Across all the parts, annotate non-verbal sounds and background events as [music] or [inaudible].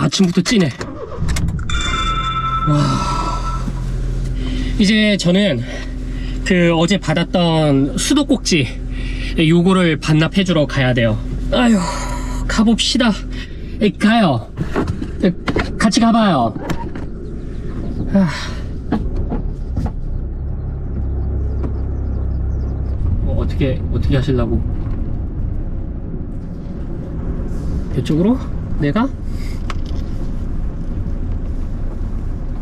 아침부터 찌네 와. 이제 저는 그 어제 받았던 수도꼭지 요거를 반납해주러 가야 돼요. 아휴 가봅시다. 에, 가요. 에, 같이 가봐요. 아. 어, 어떻게 어떻게 하실라고? 이쪽으로? 내가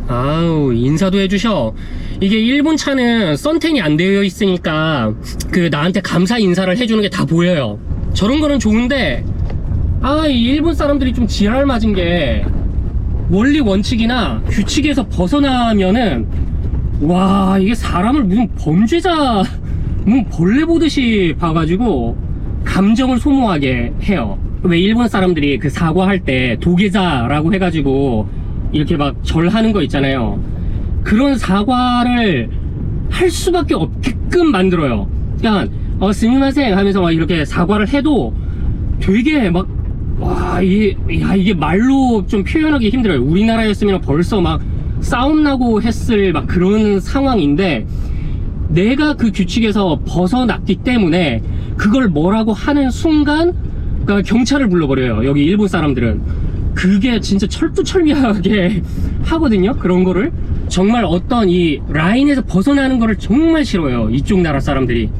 아우 인사도 해주셔. 이게 일본 차는 썬텐이 안 되어 있으니까 그 나한테 감사 인사를 해주는 게 다 보여요. 저런 거는 좋은데 아 이 일본 사람들이 좀 지랄 맞은 게 원리 원칙이나 규칙에서 벗어나면은 와 이게 사람을 무슨 범죄자 무슨 벌레 보듯이 봐가지고 감정을 소모하게 해요. 왜 일본 사람들이 그 사과할 때 도계자라고 해가지고 이렇게 막 절하는 거 있잖아요 그런 사과를 할 수밖에 없게끔 만들어요 그러니까 어 스미마생 하면서 막 이렇게 사과를 해도 되게 막 와, 이게, 야, 이게 말로 좀 표현하기 힘들어요. 우리나라였으면 벌써 막 싸움 나고 했을 막 그런 상황인데, 내가 그 규칙에서 벗어났기 때문에, 그걸 뭐라고 하는 순간, 그러니까 경찰을 불러버려요. 여기 일본 사람들은. 그게 진짜 철두철미하게 [laughs] 하거든요. 그런 거를. 정말 어떤 이 라인에서 벗어나는 거를 정말 싫어요. 이쪽 나라 사람들이.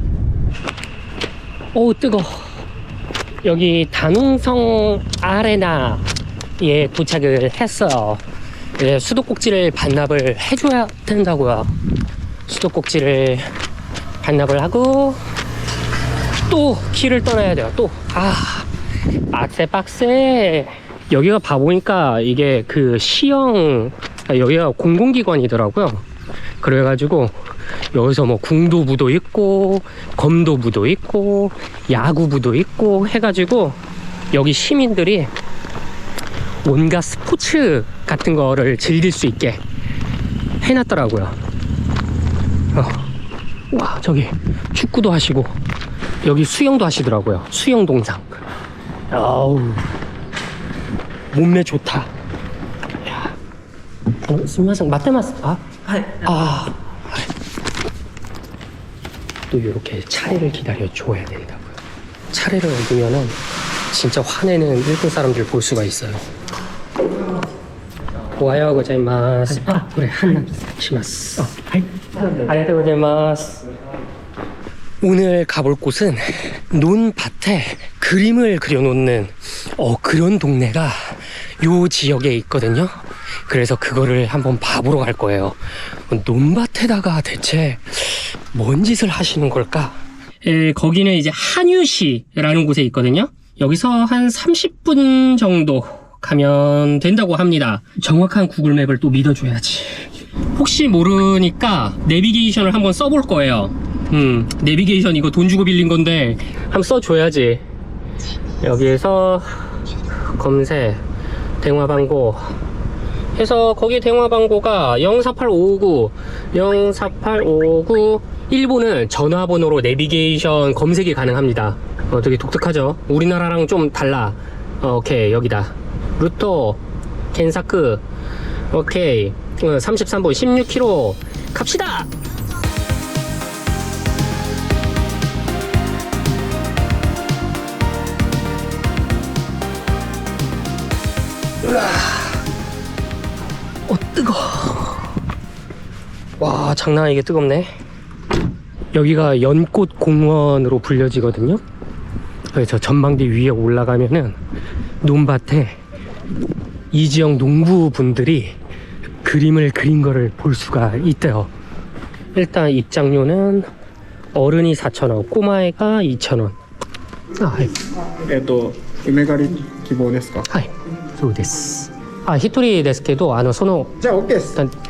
오, 뜨거. 여기 단웅성 아레나에 도착을 했어요. 예, 수도꼭지를 반납을 해줘야 된다고요. 수도꼭지를 반납을 하고 또 길을 떠나야 돼요. 또 아, 빡세 빡세. 여기가 봐보니까 이게 그 시형 아, 여기가 공공기관이더라고요. 그래가지고 여기서 뭐 궁도부도 있고 검도부도 있고 야구부도 있고 해가지고 여기 시민들이 온갖 스포츠 같은 거를 즐길 수 있게 해놨더라고요. 어. 와 저기 축구도 하시고 여기 수영도 하시더라고요. 수영 동상. 아우 몸매 좋다. 야, 어, 스마상 맞다마스 아, 아, 아, 또 이렇게 차례를 기다려 줘야 된다고요. 차례를 얻으면은 진짜 화내는 일본 사람들 볼 수가 있어요. 오하요 고자이마스. 아, 그래 한나 시마스. 아리가토 고자이마스. 오늘 가볼 곳은 논밭에 그림을 그려놓는 어, 그런 동네가 요 지역에 있거든요. 그래서 그거를 한번 봐보러 갈 거예요. 논밭에다가 대체 뭔 짓을 하시는 걸까? 에, 거기는 이제 한유시라는 곳에 있거든요. 여기서 한 30분 정도 가면 된다고 합니다. 정확한 구글맵을 또 믿어줘야지. 혹시 모르니까 내비게이션을 한번 써볼 거예요. 음, 내비게이션 이거 돈 주고 빌린 건데 한번 써줘야지. 여기에서 검색, 대화번호 해서 거기 대화번호가 048559, 048559 일본은 전화번호로 내비게이션 검색이 가능합니다. 어, 되게 독특하죠? 우리나라랑 좀 달라. 어, 오케이, 여기다. 루토, 겐사크, 오케이. 어, 33번 16km 갑시다! 와 장난 아니게 뜨겁네. 여기가 연꽃 공원으로 불려지거든요. 그래서 전망대 위에 올라가면은 논밭에 이지영 농부분들이 그림을 그린 거를 볼 수가 있대요. 일단 입장료는 어른이 4,000원, 꼬마애가 2,000원. 아, 하이. えっ、と梅狩り希望ですか 하이. そうです。あ、一人ですけど、あの、その、じゃあ OK ですだ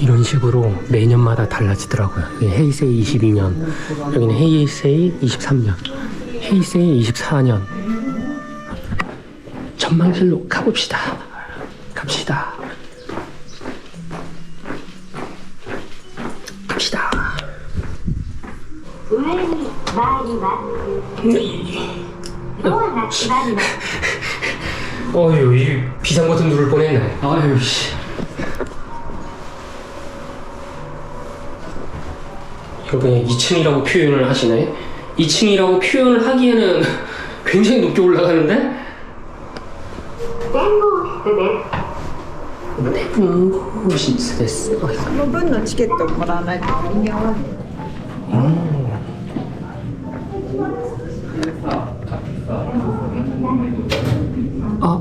이런 식으로 매년마다 달라지더라고요. 헤이세이 22년, 여기는 헤이세이 23년, 헤이세이 24년. 전망실로 가봅시다. 갑시다. 갑시다. 어, 어휴, 이 비상 버튼 누를 뻔했네. 아유, 씨. 이거 그냥 2층이라고 표현을 하시네. 2층이라고 표현을 하기에는 [laughs] 굉장히 높게 올라가는데? 展望室です。 대분 실수 됐어. その分のチケットをもらわないと間に合わない。 아,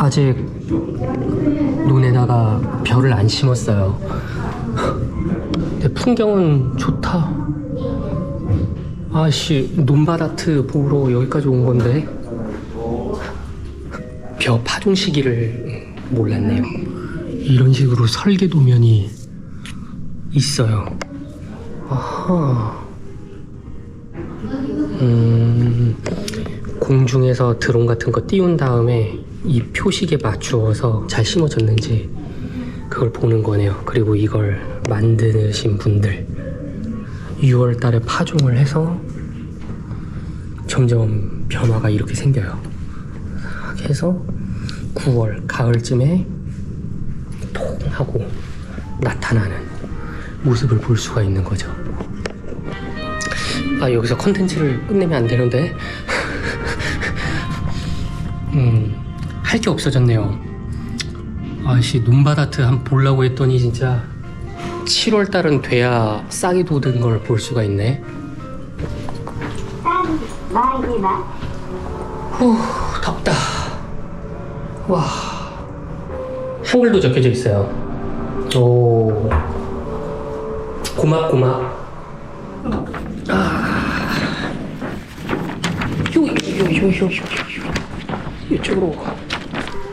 아직 논에다가 별을 안 심었어요. 풍경은 좋다. 아씨, 논바다트 보러 여기까지 온 건데 벼 파종 시기를 몰랐네요. 이런 식으로 설계 도면이 있어요. 아하. 음. 공중에서 드론 같은 거 띄운 다음에 이 표식에 맞추어서 잘 심어졌는지 그걸 보는 거네요. 그리고 이걸 만드신 분들 6월 달에 파종을 해서 점점 변화가 이렇게 생겨요. 해서 9월 가을쯤에 통 하고 나타나는 모습을 볼 수가 있는 거죠. 아 여기서 컨텐츠를 끝내면 안 되는데 [laughs] 음, 할 게 없어졌네요. 아씨 눈바닥트 한번 보려고 했더니 진짜 7월 달은 돼야 싹이 돋은 걸 볼 수가 있네. 후 덥다. 와 한글도 적혀져 있어요. 오 고맙고맙. 아 요요요요요요 이쪽으로 오고.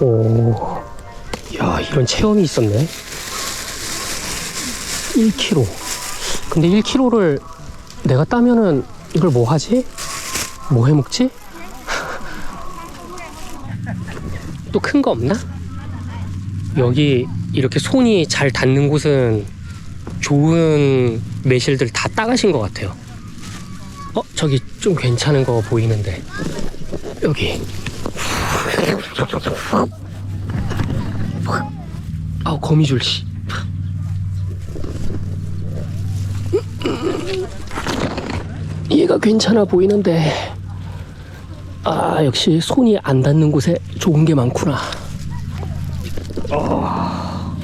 오 오. 야, 이런 체험이 있었네. 1kg. 근데 1kg를 내가 따면은 이걸 뭐 하지? 뭐 해 먹지? [laughs] 또 큰 거 없나? 여기 이렇게 손이 잘 닿는 곳은 좋은 매실들 다 따가신 것 같아요. 어, 저기 좀 괜찮은 거 보이는데. 여기. 아우, 거미줄, 씨. 얘가 괜찮아 보이는데. 아, 역시 손이 안 닿는 곳에 좋은 게 많구나. 어.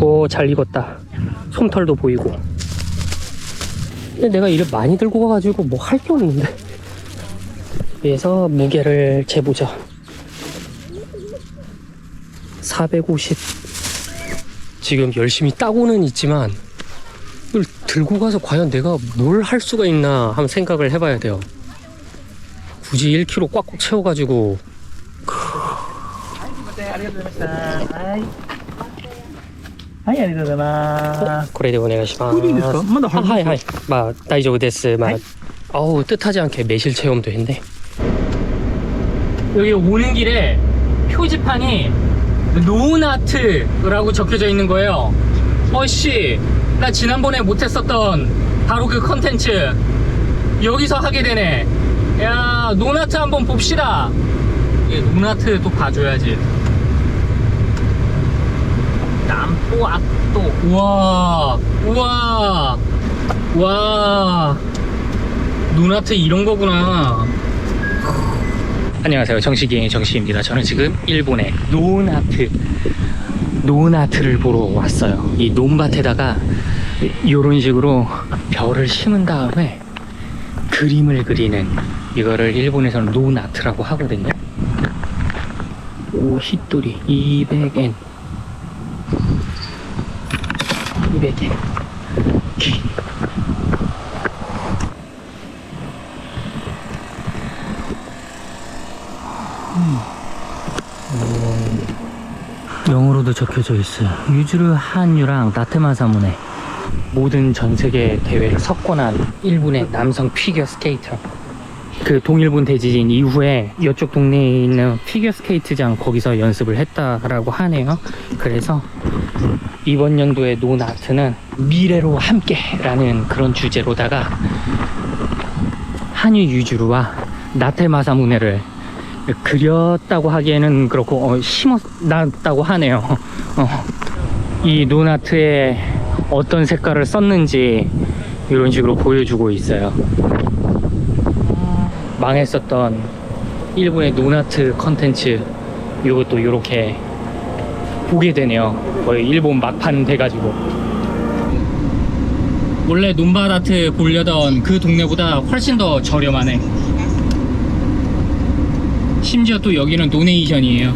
오, 잘 익었다. 솜털도 보이고. 근데 내가 이를 많이 들고 가가지고 뭐 할 게 없는데. 그래서 무게를 재보자. 450. 지금 열심히 따고는 있지만, 이걸 들고 가서 과연 내가 뭘 할 수가 있나 한번 생각을 해봐야 돼요. 굳이 1kg 꽉꽉 채워가지고 あはい。はい、ありがとうございます。これでお願いします。いいんですかまだ入りますあはいはい。まあ大丈夫です。まあ、はい 어우 뜻하지 않게 매실 체험도 했네. 여기 오는 길에 표지판이 노나트라고 적혀져 있는 거예요. 어씨, 나 지난번에 못했었던 바로 그 컨텐츠 여기서 하게 되네. 야, 노나트 한번 봅시다. 예, 노나트 또 봐줘야지. 남포 압도 우와 우와 와 노나트 이런 거구나 안녕하세요. 정식이의 정식입니다. 저는 지금 일본의 노은아트, 노은아트를 보러 왔어요. 이 논밭에다가 이런 식으로 별을 심은 다음에 그림을 그리는 이거를 일본에서는 노은아트라고 하거든요. 오, 히토리 200엔. 200엔. 영어로도 적혀져 있어요. 유주르 한유랑 나테마 사문에 모든 전 세계 대회를 석권한 일본의 남성 피겨 스케이터. 그 동일본 대지진 이후에 이쪽 동네에 있는 피겨 스케이트장 거기서 연습을 했다라고 하네요. 그래서 이번 연도의 논 아트는 미래로 함께라는 그런 주제로다가 한유 유주루와 나테마사무네를 그렸다고 하기에는 그렇고 어, 심었다고 하네요. 어, 이 논아트에 어떤 색깔을 썼는지 이런 식으로 보여주고 있어요. 망했었던 일본의 논아트 컨텐츠 이것도 이렇게 보게 되네요. 거의 일본 막판 돼가지고. 원래 논밭 아트 보려던 그 동네보다 훨씬 더 저렴하네. 심지어 또 여기는 도네이션이에요.